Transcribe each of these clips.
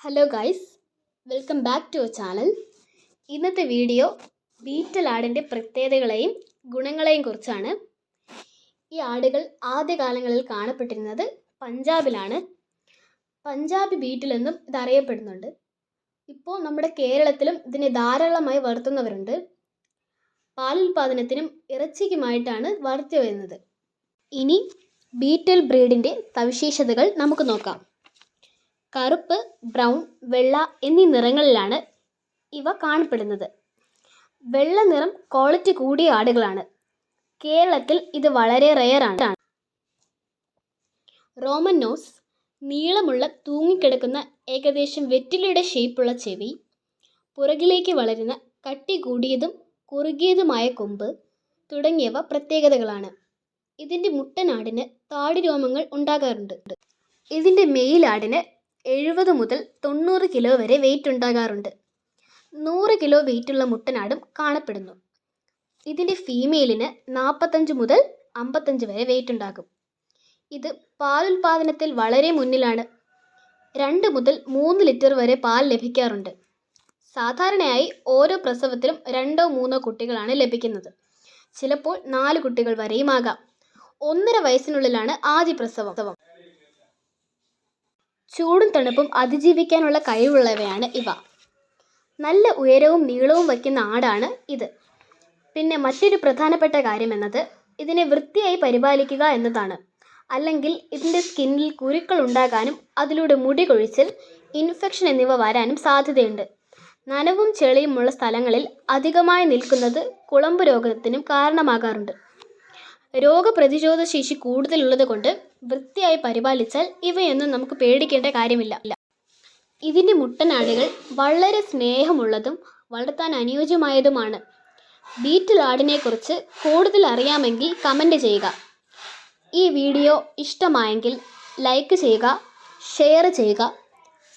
Hello guys welcome back to our channel ഇന്നത്തെ video Beetal ആടിന്റെ പ്രത്യേകതകളെയും ഗുണങ്ങളെയും കുറിച്ചാണ്. ഈ ആടുകൾ ആദ്യകാലങ്ങളിൽ കാണപ്പെട്ടിരുന്നത് പഞ്ചാബിലാണ്. പഞ്ചാബി ബീറ്റിൽ എന്നും ഇത് അറിയപ്പെടുന്നുണ്ട് ഇപ്പോൾ നമ്മുടെ കേരളത്തിലും ഇതിനെ ധാരാളമായി വളർത്തുന്നവരുണ്ട്. പാലുൽപാദനത്തിനും ഇറച്ചിക്കുമായിട്ടാണ് വളർത്തി വരുന്നത് ഇനി ബീറ്റൽ ബ്രീഡിന്റെ സവിശേഷതകൾ നമുക്ക് നോക്കാം. കറുപ്പ് ബ്രൗൺ വെള്ള എന്നീ നിറങ്ങളിലാണ് ഇവ കാണപ്പെടുന്നത്. വെള്ള നിറം ക്വാളിറ്റി കൂടിയ ആടുകളാണ്. കേരളത്തിൽ ഇത് വളരെ റെയറാണ്. റോമൻ നോസ് നീളമുള്ള തൂങ്ങിക്കിടക്കുന്ന ഏകദേശം വെറ്റിലയുടെ ഷേപ്പുള്ള ചെവി പുറകിലേക്ക് വളരുന്ന കട്ടി കൂടിയതും കുറുകിയതുമായ കൊമ്പ് തുടങ്ങിയവ പ്രത്യേകതകളാണ്. ഇതിന്റെ മുട്ടനാടിന് താടി രോമങ്ങൾ ഉണ്ടാകാറുണ്ട്. ഇതിന്റെ മെയിലാടിന് എഴുപത് മുതൽ തൊണ്ണൂറ് കിലോ വരെ വെയിറ്റ് ഉണ്ടാകാറുണ്ട്. നൂറ് കിലോ വെയിറ്റുള്ള മുട്ടനാടും കാണപ്പെടുന്നു. ഇതിന്റെ ഫീമെയിലിന് നാൽപ്പത്തഞ്ച് മുതൽ അമ്പത്തഞ്ച് വരെ വെയിറ്റ് ഉണ്ടാകും. ഇത് പാലുൽപാദനത്തിൽ വളരെ മുന്നിലാണ്. രണ്ട് മുതൽ മൂന്ന് ലിറ്റർ വരെ പാൽ ലഭിക്കാറുണ്ട്. സാധാരണയായി ഓരോ പ്രസവത്തിലും രണ്ടോ മൂന്നോ കുട്ടികളാണ് ലഭിക്കുന്നത്. ചിലപ്പോൾ നാല് കുട്ടികൾ വരെയും ആകാം. ഒന്നര വയസ്സിനുള്ളിലാണ് ആദ്യ പ്രസവം. ചൂടും തണുപ്പും അതിജീവിക്കാനുള്ള കഴിവുള്ളവയാണ് ഇവ. നല്ല ഉയരവും നീളവും വയ്ക്കുന്ന ആടാണ് ഇത്. പിന്നെ മറ്റൊരു പ്രധാനപ്പെട്ട കാര്യം എന്നത് ഇതിനെ വൃത്തിയായി പരിപാലിക്കുക എന്നതാണ്. അല്ലെങ്കിൽ ഇതിന്റെ സ്കിന്നിൽ കുരുക്കൾ ഉണ്ടാകാനും അതിലൂടെ മുടി കൊഴിച്ചിൽ ഇൻഫെക്ഷൻ എന്നിവ വരാനും സാധ്യതയുണ്ട്. നനവും ചെളിയുമുള്ള സ്ഥലങ്ങളിൽ അധികമായി നിൽക്കുന്നത് കുളമ്പ് രോഗത്തിനും കാരണമാകാറുണ്ട്. രോഗപ്രതിരോധ ശേഷി കൂടുതലുള്ളത് കൊണ്ട് വൃത്തിയായി പരിപാലിച്ചാൽ ഇവയൊന്നും നമുക്ക് പേടിക്കേണ്ട കാര്യമില്ല. ഇതിന്റെ മുട്ടനാടുകൾ വളരെ സ്നേഹമുള്ളതും വളർത്താൻ അനുയോജ്യമായതുമാണ്. ബീറ്റിൽ ആടിനെക്കുറിച്ച് കൂടുതൽ അറിയാമെങ്കിൽ കമന്റ് ചെയ്യുക. ഈ വീഡിയോ ഇഷ്ടമായെങ്കിൽ ലൈക്ക് ചെയ്യുക ഷെയർ ചെയ്യുക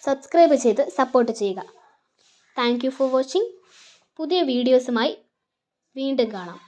സബ്സ്ക്രൈബ് ചെയ്ത് സപ്പോർട്ട് ചെയ്യുക. Thank for watching. പുതിയ വീഡിയോസുമായി വീണ്ടും കാണാം.